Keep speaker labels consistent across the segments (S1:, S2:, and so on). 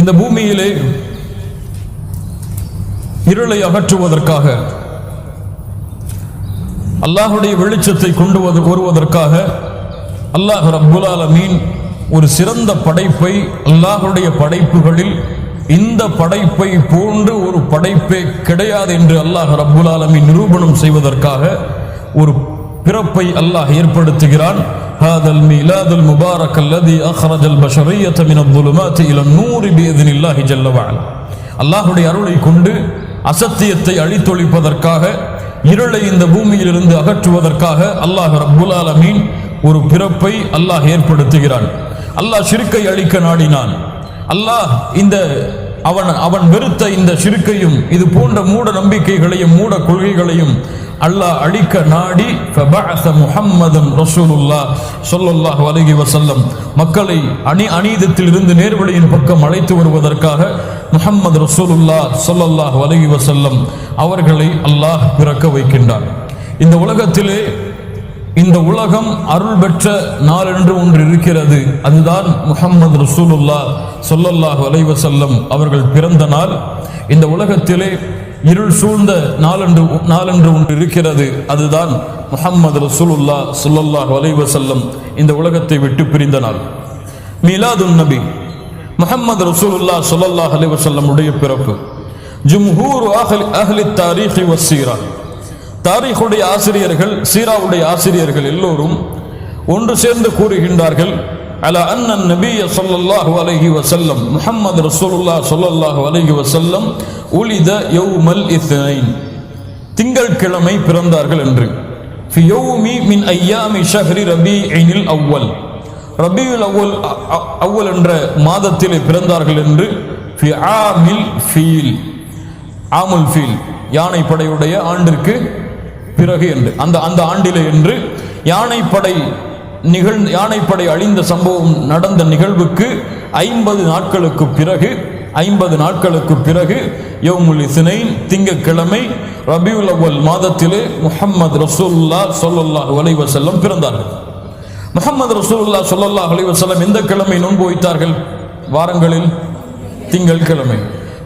S1: இந்த பூமியிலே இருளை அகற்றுவதற்காக அல்லாஹுடைய வெளிச்சத்தை கொண்டு வந்து வருவதற்காக அல்லாஹ் ரப்புல் ஆலமீன் ஒரு சிறந்த படைப்பை அல்லாஹுடைய படைப்புகளில் இந்த படைப்பை போன்று ஒரு படைப்பே கிடையாது என்று அல்லாஹ் ரப்புல் ஆலமீன் நிரூபணம் செய்வதற்காக ஒரு பிறப்பை அல்லாஹ் ஏற்படுத்துகிறான். هذا الميلاد المبارك الذي أخرج البشرية من الظلمات إلى النور بإذن الله جل وعلا அல்லாஹுடைய அருளை கொண்டு அசத்தியத்தை அழித்தொழிப்பதற்காக இருளை இந்த பூமியிலிருந்து அகற்றுவதற்காக அல்லாஹ் ரப்புல் ஆலமீன் ஒரு பிறப்பை அல்லாஹ் ஏற்படுத்துகிறான் அல்லாஹ் ஷிருக்கை அழிக்க நாடினான் அல்லாஹ் இந்த அவன் அவன் வெறுத்த இந்த ஷிருக்கையும் இது போன்ற மூட நம்பிக்கைகளையும் மூட கொள்கைகளையும் அல்லாஹ் அழிக்க நாடி முஹம்மதன் ரசூலுல்லா சொல்லல்லாஹ் அலைஹி வசல்லம் மக்களை அணி அநீதத்தில் இருந்து நேர்வழியின் பக்கம் அழைத்து வருவதற்காக முஹம்மது ரசூலுல்லா சொல்லல்லாஹ் அலைஹி வசல்லம் அவர்களை அல்லாஹ் பிறக்க வைக்கின்றார். இந்த உலகத்திலே இந்த உலகம் அருள் பெற்ற நாள் என்று ஒன்று இருக்கிறது. அதுதான் முஹம்மது ரசூலுல்லா சொல்லல்லாஹ் வலைவசல்லம் அவர்கள் பிறந்த நாள். இந்த உலகத்திலே இருள் சூழ்ந்த நாளன்று நாளன்று ஒன்று இருக்கிறது. அதுதான் முஹம்மது ரசூலுல்லா சொல்லல்லாஹு அலைஹி செல்லம் இந்த உலகத்தை விட்டு பிரிந்த நாள். மிலாது நபி முஹம்மது ரசூலுல்லா சொல்லல்லாஹு அலைஹி உடைய பிறப்பு. ஜும்ஹூர் அஹ்லி அஹ்லி தாரீஹி வசீரா தாரீஹுடைய ஆசிரியர்கள் சீராவுடைய ஆசிரியர்கள் எல்லோரும் ஒன்று சேர்ந்து கூறுகின்றார்கள் அல அன்னன் وسلم சொல்லல்லாஹு رسول الله முஹம்மது الله عليه وسلم ولد يوم யௌமல் திங்கள் கிழமை பிறந்தார்கள் என்று. ஃபி யௌமி மின் أيام شهر ربيع الأول. ரபியுல் அவ்வல் அவ்வல் என்ற மாதத்திலே பிறந்தார்கள் என்று ஃபி ஆமில் ஃபீல் ஆமுல் ஃபீல் யானை படையுடைய ஆண்டிற்கு பிறகு என்று. அந்த அந்த ஆண்டிலே என்று யானைப்படை நிகழ் யானைப்படை அழிந்த சம்பவம் நடந்த நிகழ்வுக்கு ஐம்பது நாட்களுக்கு பிறகு ஐம்பது நாட்களுக்கு பிறகு யோமுல் இஸ்னைன் திங்கக்கிழமை ரபியுல் அவ்வல் மாதத்திலே முஹம்மது ரசூல்லா சொல்லல்லா அலைவசல்லம் பிறந்தார்கள். முஹம்மது ரசூல்லா சொல்லல்லா அலைவசல்லம் எந்த கிழமை நோன்பு வைத்தார்கள்? வாரங்களில் திங்கட்கிழமை.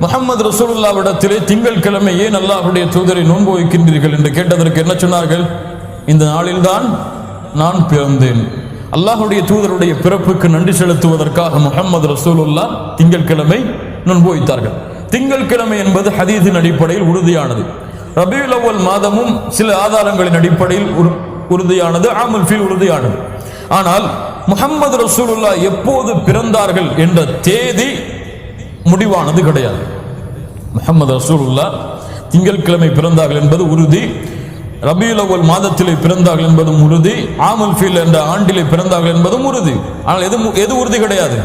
S1: முகமது ரசூலுல்லாவிடத்திலே திங்கட்கிழமை ஏன் அல்லாஹுடைய தூதரை நோன்பு வைக்கின்றீர்கள் என்று கேட்டதற்கு என்ன சொன்னார்கள்? இந்த நாளில்தான் நான் பிறந்தேன். அல்லாஹுடைய தூதருடைய பிறப்புக்கு நன்றி செலுத்துவதற்காக முகமது ரசூலுல்லா திங்கட்கிழமை நோன்பு திங்கட்கிழமை என்பது ஹதீஸின் அடிப்படையில் உறுதியானது. ரபியுல் அவ்வல் மாதமும் சில ஆதாரங்களின் அடிப்படையில் உறுதியானது ஆமுல் ஃபீல் உறுதியானது. ஆனால் முகமது ரசூலுல்லா எப்போது பிறந்தார்கள் என்ற தேதி முடிவானது கிடையாது. முகமது ரசூலுல்லா திங்கட்கிழமை பிறந்தார்கள் என்பது உறுதி. ரபியுல் அவ்வல் மாதத்திலே பிறந்தார்கள் என்பதும் உறுதி ஆமுல் ஃபீல் என்ற ஆண்டிலே பிறந்தார்கள் என்பதும் உறுதி. ஆனால் எது எது உறுதி கிடையாது?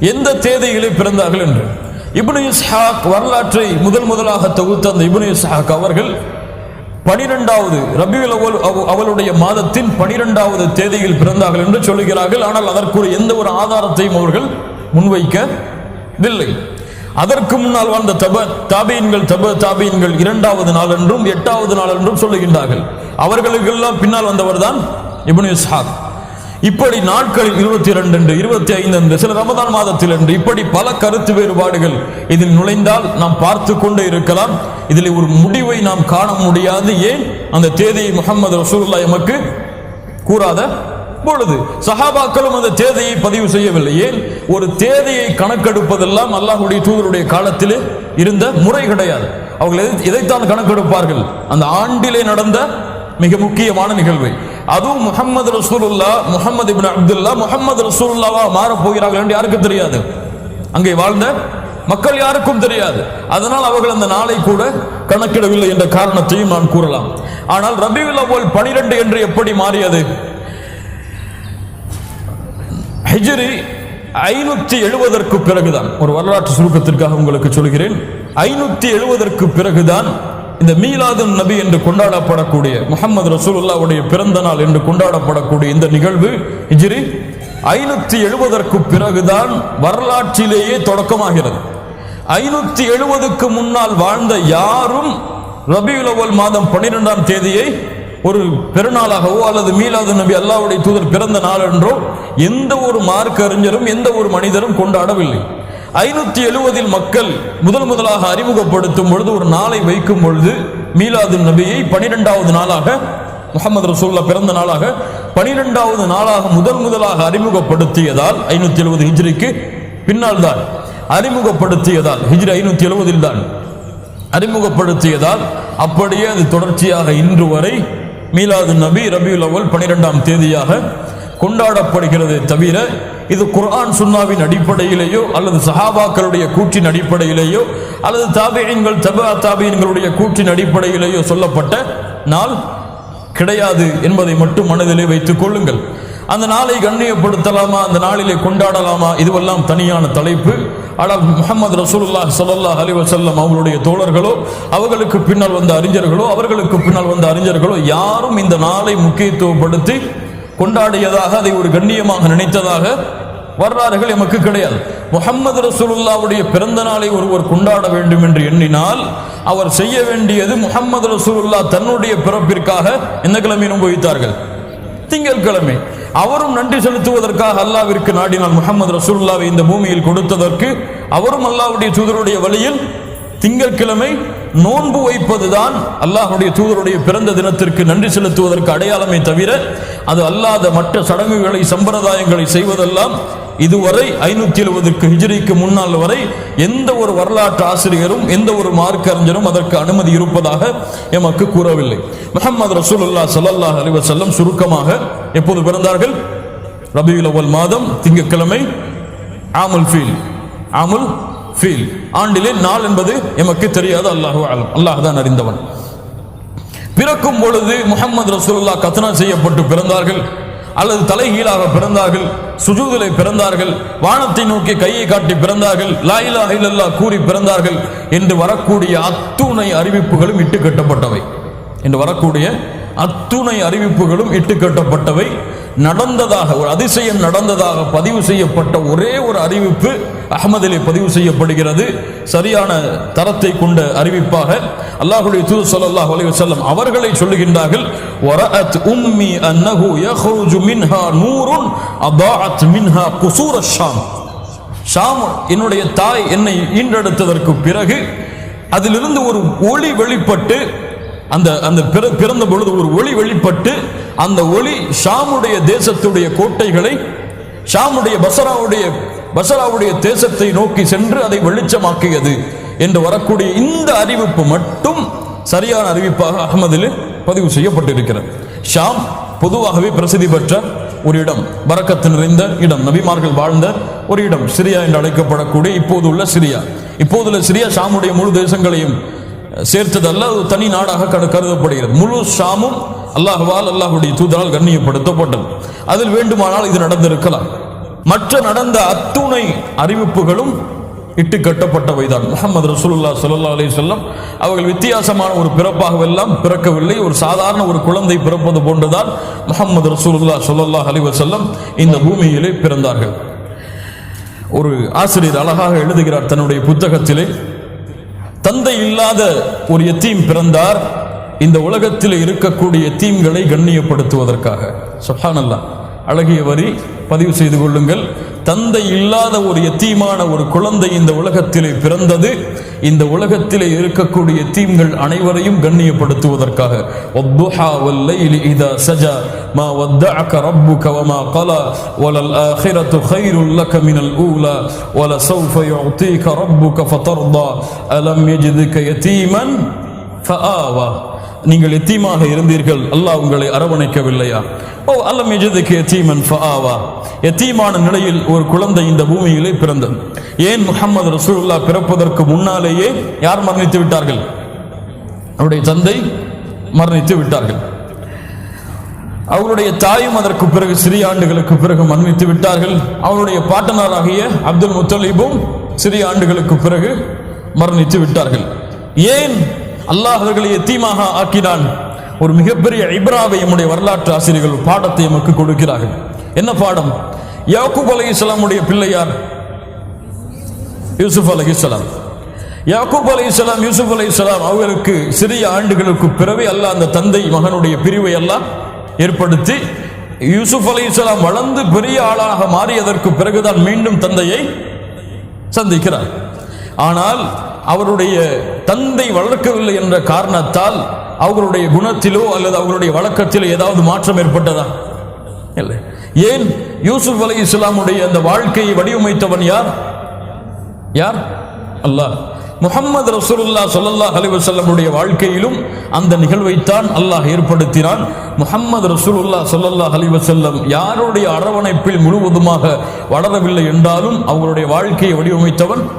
S1: எந்த தேதியிலே பிறந்தார்கள் என்று. இப்னு இஸ்ஹாக் வரலாற்றை முதல் முதலாக தொகுத்த அந்த இப்னு இஸ்ஹாக் அவர்கள் பனிரெண்டாவது ரபியுல் அவல் அவளுடைய மாதத்தின் பனிரெண்டாவது தேதியில் பிறந்தார்கள் என்று சொல்லுகிறார்கள். ஆனால் அதற்குரிய எந்த ஒரு ஆதாரத்தையும் அவர்கள் முன்வைக்கவில்லை. அதற்கு முன்னால் வந்த தப தாபீன்கள் தப தாபீன்கள் இரண்டாவது நாள் என்றும் எட்டாவது நாள் என்றும் சொல்லுகின்றார்கள். அவர்களுக்கெல்லாம் பின்னால் வந்தவர் தான் இப்னு இஸ்ஹாக். இப்படி நாட்களில் இருபத்தி இரண்டு என்று இருபத்தி ஐந்து என்று சில ரமதான் மாதத்தில் என்று இப்படி பல கருத்து வேறுபாடுகள் இதில் நுழைந்தால் நாம் பார்த்து கொண்டே இருக்கலாம். இதில் ஒரு முடிவை நாம் காண முடியாது. ஏன்? அந்த தேதியை முகமது ரசூல்லா எமக்கு கூறாத பொழுது சஹாபாக்களும் அந்த தேதியை பதிவு செய்யவில்லை. ஏன்? ஒரு தேதியை கணக்கெடுப்பதெல்லாம் அல்லாஹுடைய தூதருடைய காலத்திலே இருந்த முறை கிடையாது. அவர்கள் இதைத்தான் கணக்கெடுப்பார்கள்? அந்த ஆண்டிலே நடந்த மிக முக்கியமான நிகழ்வு. அதுவும் முகமது ரசூலுல்லா முகமது இபின் அப்துல்லா முகமது ரசூலுல்லாவா மாறப் போகிறார்கள் என்று யாருக்கும் தெரியாது. அங்கே வாழ்ந்த மக்கள் யாருக்கும் தெரியாது. அதனால் அவர்கள் அந்த நாளை கூட கணக்கிடவில்லை என்ற காரணத்தையும் நான் கூறலாம். ஆனால் ரபியுல் அவ்வல் பனிரெண்டு என்று எப்படி மாறியது? ஹிஜ்ரி ஐநூத்தி எழுபதற்கு பிறகுதான். ஒரு வரலாற்று சுருக்கத்திற்காக உங்களுக்கு சொல்கிறேன். ஐநூத்தி எழுபதற்கு பிறகுதான் இந்த மீலாதுன் நபி என்று கொண்டாடப்படக்கூடிய முகமது ரசூலுல்லாவுடைய பிறந்த நாள் என்று கொண்டாடப்படக்கூடிய இந்த நிகழ்வு ஹிஜ்ரி ஐநூத்தி எழுபதற்கு பிறகுதான் வரலாற்றிலேயே தொடக்கமாகிறது. ஐநூத்தி எழுபதுக்கு முன்னால் வாழ்ந்த யாரும் ரபி மாதம் பன்னிரெண்டாம் தேதியை ஒரு பெருநாளாகவோ அல்லது மீலாது நபி அல்லாவுடைய தூதர் பிறந்த நாள் என்றோ எந்த ஒரு மார்க்க அறிஞரும் எந்த ஒரு மனிதரும் கொண்டாடவில்லை. ஐநூத்தி எழுவதில் மக்கள் முதல் முதலாக அறிமுகப்படுத்தும் பொழுது ஒரு நாளை வைக்கும் பொழுது மீலாது நபியை பனிரெண்டாவது நாளாக முகமது ரசூல்லா பிறந்த நாளாக பனிரெண்டாவது நாளாக முதல் முதலாக அறிமுகப்படுத்தியதால் ஐநூத்தி எழுபது ஹிஜ்ரிக்கு பின்னால் தான் அறிமுகப்படுத்தியதால் ஹிஜ்ரி ஐநூத்தி எழுவதில் தான் அறிமுகப்படுத்தியதால் அப்படியே அது தொடர்ச்சியாக இன்று வரை மீலாது நபி ரபியுல் அவல் பனிரெண்டாம் தேதியாக கொண்டாடப்படுகிறது தவிர இது குர்ஆன் சுன்னாவின் அடிப்படையிலேயோ அல்லது சஹாபாக்களுடைய கூற்றின் அடிப்படையிலேயோ அல்லது தாபியன்கள் தபா தாபியன்களுடைய கூற்றின் அடிப்படையிலேயோ சொல்லப்பட்ட நாள் கிடையாது என்பதை மட்டும் மனதிலே வைத்துக் கொள்ளுங்கள். அந்த நாளை கண்ணியப்படுத்தலாமா? அந்த நாளிலே கொண்டாடலாமா? இதுவெல்லாம் தனியான தலைப்பு. ஆனால் முகமது ரசூலுல்லாஹ் சல்லா அலைஹி வஸல்லம் அவர்களுடைய தோழர்களோ அவர்களுக்கு பின்னால் வந்த அறிஞர்களோ அவர்களுக்கு பின்னால் வந்த அறிஞர்களோ யாரும் இந்த நாளை முக்கியத்துவப்படுத்தி கொண்டாடியதாக அதை ஒரு கண்ணியமாக நினைத்ததாக வரலாறுகள் எமக்கு கிடையாது. முகமது ரசூலுல்லாவுடைய பிறந்த நாளை ஒருவர் கொண்டாட வேண்டும் என்று எண்ணினால் அவர் செய்ய வேண்டியது முகமது ரசூலுல்லா தன்னுடைய பிறப்பிற்காக எந்த கிழமை அனுபவித்தார்கள் திங்கட்கிழமை. அவரும் நன்றி செலுத்துவதற்காக அல்லாவிற்கு நாடினால் முகமது ரசூல்லாவை இந்த பூமியில் கொடுத்ததற்கு அவரும் அல்லாஹ்வுடைய தூதருடைய வழியில் திங்கட்கிழமை நோன்பு வைப்பதுதான் அல்லாஹுடைய தூதருடைய பிறந்த தினத்திற்கு நன்றி செலுத்துவதற்கு அடையாளமே தவிர அது அல்லாத மற்ற சடங்குகளை சம்பிரதாயங்களை செய்வதெல்லாம் இதுவரை ஐநூத்தி எழுபதுக்கு ஹிஜ்ரிக்கு முன்னால் வரை எந்த ஒரு வரலாற்று ஆசிரியரும் எந்த ஒரு மார்க்க அறிஞரும் அதற்கு அனுமதி இருப்பதாக எமக்கு கூறவில்லை. முகமது ரசூலுல்லா ஸல்லல்லாஹு அலிவசல்லம் சுருக்கமாக எப்போது பிறந்தார்கள்? ரபியுல் அவ்வல் மாதம் திங்கட்கிழமை ஆமுல் ஃபீல் ஆமுல் ஃபீல் ஆண்டிலே நாள் என்பது எமக்கு தெரியாது அல்லாஹு ஆலம் அல்லாஹ் தான் அறிந்தவன். பிறக்கும் பொழுது முகமது ரசூல்லா கத்னா செய்யப்பட்டு பிறந்தார்கள். அல்லது தலைகீழாக பிறந்தார்கள் சுஜூதிலே பிறந்தார்கள் வானத்தை நோக்கி கையை காட்டி பிறந்தார்கள் லா இலாஹ கூறி பிறந்தார்கள் என்று வரக்கூடிய அத்துணை அறிவிப்புகளும் இட்டு கட்டப்பட்டவை என்று வரக்கூடிய அத்துணை அறிவிப்புகளும் இட்டு கட்டப்பட்டவை நடந்ததாக ஒரு அதிசயம் நடந்ததாக பதிவு செய்யப்பட்ட ஒரே ஒரு அறிவிப்பு அகமதிலே பதிவு செய்யப்படுகிறது. சரியான தரத்தை கொண்ட அறிவிப்பாக அல்லாஹுடைய தூது சொல்லல்லாஹ் அலைய செல்லம் அவர்களை சொல்லுகின்றார்கள் வரஅத் உம்மி அன்னஹு யஹ்ருஜு மின்ஹா நூருன் அதாஅத் மின்ஹா குசூர ஷாம். ஷாம் என்னுடைய தாய் என்னை ஈன்றெடுத்ததற்கு பிறகு அதிலிருந்து ஒரு ஒளி வெளிப்பட்டு அந்த அந்த பிற- பிறந்த பொழுது ஒரு ஒளி வெளிப்பட்டு அந்த ஒளி ஷாமுடைய தேசத்துடைய கோட்டைகளை ஷாமுடைய பசராவுடைய பசராவுடைய தேசத்தை நோக்கி சென்று அதை வெளிச்சமாக்கியது என்று வரக்கூடிய இந்த அறிவிப்பு மட்டும் சரியான அறிவிப்பாக அகமதில் பதிவு செய்யப்பட்டிருக்கிறது. ஷாம் பொதுவாகவே பிரசித்தி பெற்ற ஒரு இடம் வரக்கத்து நிறைந்த இடம் நபிமார்கள் வாழ்ந்த ஒரு இடம் சிரியா என்று அழைக்கப்படக்கூடிய இப்போது உள்ள சிரியா. இப்போதுள்ள சிரியா ஷாமுடைய முழு தேசங்களையும் சேர்த்ததல்ல அது தனி நாடாக கருதப்படுகிறது. முழு ஷாமும் அல்லாஹ்வால் அல்லாஹ்வுடைய தூதரால் கண்ணியப்படுத்தப்பட்டது. அதில் வேண்டுமானால் இது நடந்திருக்கலாம். மற்ற நடந்த அத்துணை அறிவிப்புகளும் இட்டு கட்டப்பட்டவைதான். முகமது ரசூல்லா ஸல்லல்லாஹு அலி சொல்லம் அவர்கள் வித்தியாசமான ஒரு பிறப்பாகவெல்லாம் பிறக்கவில்லை. ஒரு சாதாரண ஒரு குழந்தை பிறப்பது போன்றுதான் முகமது ரசூலுல்லா சொல்லல்லா அலி வசல்லம் இந்த பூமியிலே பிறந்தார்கள். ஒரு ஆசிரியர் அழகாக எழுதுகிறார் தன்னுடைய புத்தகத்திலே. தந்தை இல்லாத ஒரு எத்தீம் பிறந்தார். இந்த உலகத்தில் இருக்கக்கூடிய எத்தீம்களை கண்ணியப்படுத்துவதற்காக. சுஹானல்லா அழகிய வரி பதிவு செய்து கொள்ளுங்கள். தந்தை இல்லாத ஒரு எத்தீமான ஒரு குழந்தை இந்த உலகத்திலே பிறந்தது இந்த உலகத்திலே இருக்கக்கூடிய எத்தீம்கள் அனைவரையும் கண்ணியப்படுத்துவதற்காக வத்துஹா வல்லைலி இதா சஜா ما ودعك ربك وما قلى وللآخرة خير لك من الأولى ولسوف يعطيك ربك فترضى ألم يجدك يتيما فآوى நீங்கள் எத்தீமாக இருந்தீர்கள்? அல்லாஹ் உங்களை அரவணைக்கவில்லையா? ஓ அல்லம் எஜதுக்கு எத்தீமன் ஃபஆவா. எத்தீமான நிலையில் ஒரு குழந்தை இந்த பூமியிலே பிறந்தது. ஏன் முஹம்மது ரசூல்லா பிறப்பதற்கு முன்னாலேயே யார் மரணித்து விட்டார்கள்? அவருடைய தந்தை மரணித்து விட்டார்கள். அவருடைய தாயும் அதற்கு பிறகு சிறிய ஆண்டுகளுக்கு பிறகு மரணித்து விட்டார்கள். அவருடைய பாட்டனாராகிய அப்துல் முத்தலீபும் சிறிய ஆண்டுகளுக்கு பிறகு மரணித்து விட்டார்கள். ஏன் அல்லாஹ் அவர்களை எத்தீமாக ஆக்கினான்? ஒரு மிகப்பெரிய இப்ராவை நம்முடைய வரலாற்று ஆசிரியர்கள் பாடத்தை நமக்கு கொடுக்கிறார்கள். என்ன பாடம்? யாக்கூப் இஸ்லாமுடைய பிள்ளையார் யூசுப் அலைஹிஸ்ஸலாம். யாக்கூப் இஸ்லாம் யூசுப் அலைஹிஸ்ஸலாம் அவர்களுக்கு சிறிய ஆண்டுகளுக்கு பிறகு அல்லாஹ் அந்த தந்தை மகனுடைய பிரிவை எல்லாம் ஏற்படுத்தி யூசுப் அலைஹிஸ்ஸலாம் வளர்ந்து பெரிய ஆளாக மாறியதற்கு பிறகுதான் மீண்டும் தந்தையை சந்திக்கிறார். ஆனால் அவருடைய தந்தை வளர்க்கவில்லை என்ற காரணத்தால் அவர்களுடைய குணத்திலோ அல்லது அவர்களுடைய வழக்கத்திலோ ஏதாவது மாற்றம் ஏற்பட்டதா? இல்லை. ஏன் யூசுப் அலி இஸ்லாமுடைய அந்த வாழ்க்கையை வடிவமைத்தவன் யார்? யார்? அல்லாஹ். முகமது ரசூலுல்லா சொல்லல்லா அலிவசல்லமுடைய வாழ்க்கையிலும் அந்த நிகழ்வைத்தான் அல்லாஹ் ஏற்படுத்தினான். முகமது ரசூலுல்லா சொல்லல்லா அலிவசல்லம் யாருடைய அரவணைப்பில் முழுவதுமாக வளரவில்லை என்றாலும் அவர்களுடைய வாழ்க்கையை வடிவமைத்தவன்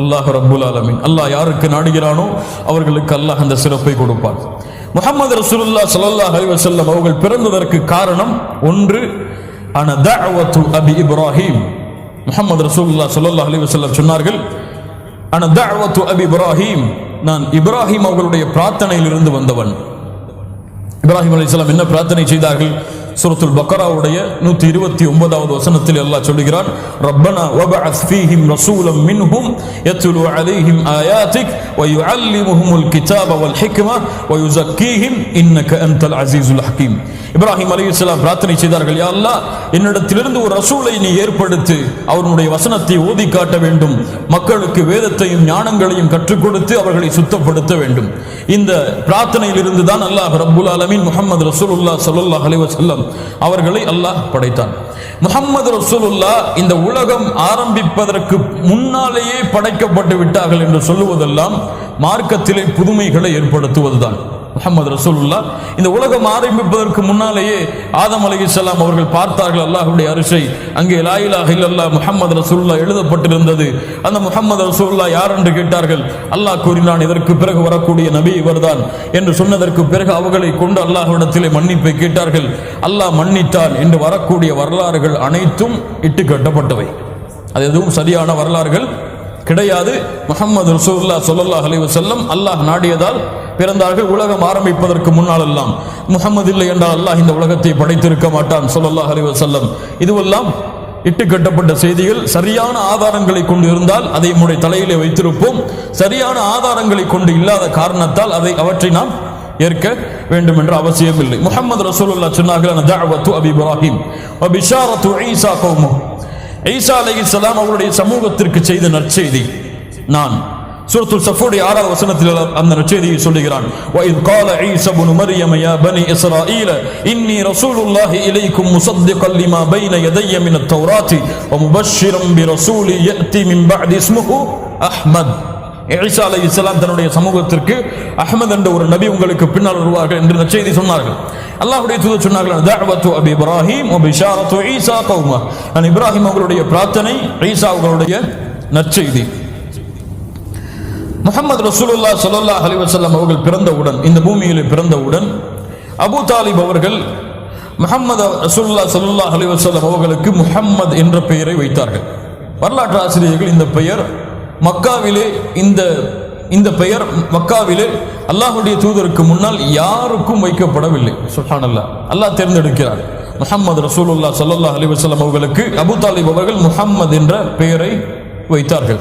S1: அல்லாஹ் ரபுல் ஆலமின். அல்லாஹ் யாருக்கு நாடுகிறானோ அவர்களுக்கு அல்லாஹ் அந்த சிறப்பை கொடுப்பான். முகமது ரசூலுல்லா சல்லாஹ் அலைஹி வஸல்லம் அவர்கள் பிறந்ததற்கு காரணம் ஒன்று அன தஅவத்து அபி இப்ராஹிம். முகமது ரசூலுல்லா சல்லாஹ் அலைஹி வஸல்லம் சொன்னார்கள் அன தஅவத்து அபி இப்ராஹிம். நான் இப்ராஹிம் அவர்களுடைய பிரார்த்தனையிலிருந்து வந்தவன். இப்ராஹிம் அலைஹிஸ்ஸலாம் என்ன பிரார்த்தனை செய்தார்கள்? சுரத்துல் பக்கராவுடைய நூத்தி இருபத்தி ஒன்பதாவது வசனத்தில் எல்லாம் சொல்லுகிறான் ரப்பனா வபஅஸ் ஃபீஹிம் ரசூலம் மின்ஹும் யத்லு அலைஹிம் ஆயாத்திக் வயுஅல்லிமுஹுமுல் கிதாப வல் ஹிக்ம வயுஸக்கீஹிம் இன்னக அன்தல் அஸீஸுல் ஹக்கீம் இப்ராஹிம் அலைஹிஸ்ஸலாம் பிரார்த்தனை செய்தார்கள் யா அல்லாஹ் என்னிடத்திலிருந்து ஒரு ரசூலை நீ ஏற்படுத்து அவனுடைய வசனத்தை ஓதி காட்ட வேண்டும். மக்களுக்கு வேதத்தையும் ஞானங்களையும் கற்றுக் கொடுத்து அவர்களை சுத்தப்படுத்த வேண்டும். இந்த பிரார்த்தனையிலிருந்து தான் அல்லாஹ் ரப்புல் ஆலமீன் முகமது ரசூலுல்லாஹ் ஸல்லல்லாஹு அலைஹி அவர்களை அல்லாஹ் படைத்தான். முகமது ரசூலுல்லா இந்த உலகம் ஆரம்பிப்பதற்கு முன்னாலேயே படைக்கப்பட்டு விட்டார்கள் என்று சொல்லுவதெல்லாம் மார்க்கத்திலே புதுமைகளை ஏற்படுத்துவதுதான். முகமது ரசூலுல்லா. இந்த உலகம் ஆரம்பிப்பதற்கு முன்னாலேயே ஆதம் அலைஹிஸ்ஸலாம் அவர்கள் பார்த்தார்கள். அல்லாஹுடைய அரிசை அங்கே லா இலாஹ முகமது ரசூல்லா எழுதப்பட்டிருந்தது. அந்த முஹம்மது ரசூல்லா யார் என்று கேட்டார்கள்? அல்லாஹ் கூறினான் இதற்கு பிறகு வரக்கூடிய நபி இவர்தான். என்று சொன்னதற்கு பிறகு அவர்களை கொண்டு அல்லாஹ்விடத்திலே மன்னிப்பை கேட்டார்கள். அல்லாஹ் மன்னித்தான் என்று வரக்கூடிய வரலாறுகள் அனைத்தும் இட்டு கட்டப்பட்டவை அது எதுவும் சரியான வரலாறுகள் கிடையாது. முகமது ரசூல்லா சொல்லல்லா அலி வசல்லம் அல்லாஹ் நாடியதால் பிறந்தார்கள். உலகம் ஆரம்பிப்பதற்கு முன்னால் எல்லாம் முகமது இல்லை என்றால் அல்லாஹ் இந்த உலகத்தை படைத்திருக்க மாட்டான் சொல்லல்லா அலி வசல்லம் இதுவெல்லாம் இட்டு கட்டப்பட்ட செய்திகள். சரியான ஆதாரங்களை கொண்டு இருந்தால் அதை நம்முடைய தலையிலே வைத்திருப்போம். சரியான ஆதாரங்களை கொண்டு இல்லாத காரணத்தால் அதை அவற்றை நாம் ஏற்க வேண்டும் என்ற அவசியம் இல்லை முகமது ரசூலுல்லா சொன்னார்கள் அபி இப்ராஹிம் ஈசா கௌமுஹு ஈசா அலைஹிஸ்ஸலாம் அவருடைய சமூகத்திற்கு செய்த நற்செய்தி நான் சூரத்துல் சஃபுடைய ஆறாவது வசனத்தில் அந்த நற்செய்தியை சொல்லுகிறான் وَإِذْ قَالَ عِيسَى ابْنُ مَرْيَمَ يَا بَنِي إِسْرَائِيلَ إِنِّي رَسُولُ اللَّهِ إِلَيْكُمْ مُصَدِّقًا لِمَا بَيْنَ يَدَيَّ مِنَ التَّوْرَاةِ وَمُبَشِّرًا بِرَسُولٍ يَأْتِي مِنْ بَعْدِ اسْمُهُ أَحْمَدُ ஏசா அலை இஸ்லாம் தன்னுடைய சமூகத்திற்கு அஹமது என்ற ஒரு நபி உங்களுக்கு பின்னால் வருவார்கள் என்று இந்த செய்தி சொன்னார்கள். அல்லாஹுடைய தூதர் சொன்னார்கள் தஅவத்து அபி இப்ராஹிம் பிஷாரத்து ஈசா கௌமா. நான் இப்ராஹிம் அவர்களுடைய பிரார்த்தனை ஈசா அவர்களுடைய நற்செய்தி. முகமது ரசூலுல்லா சல்லா அலி வசல்லாம் அவர்கள் பிறந்தவுடன் இந்த பூமியில் பிறந்தவுடன் அபூ தாலிப் அவர்கள் முஹம்மது ரசூல்லா சல்லா அலி வசல்லாம் அவர்களுக்கு முஹம்மது என்ற பெயரை வைத்தார்கள். வரலாற்று ஆசிரியர்கள் இந்த பெயர் மக்காவிலே இந்த இந்த பெயர் மக்காவிலே அல்லாஹுடைய தூதருக்கு முன்னால் யாருக்கும் வைக்கப்படவில்லை. சுப்ஹானல்லாஹ் அல்லாஹ் தேர்ந்தெடுக்கிறார். முஹம்மது ரசூலுல்லா சல்லா அலி வசலம் அவர்களுக்கு அபு தாலிப் அவர்கள் முஹம்மது என்ற பெயரை வைத்தார்கள்.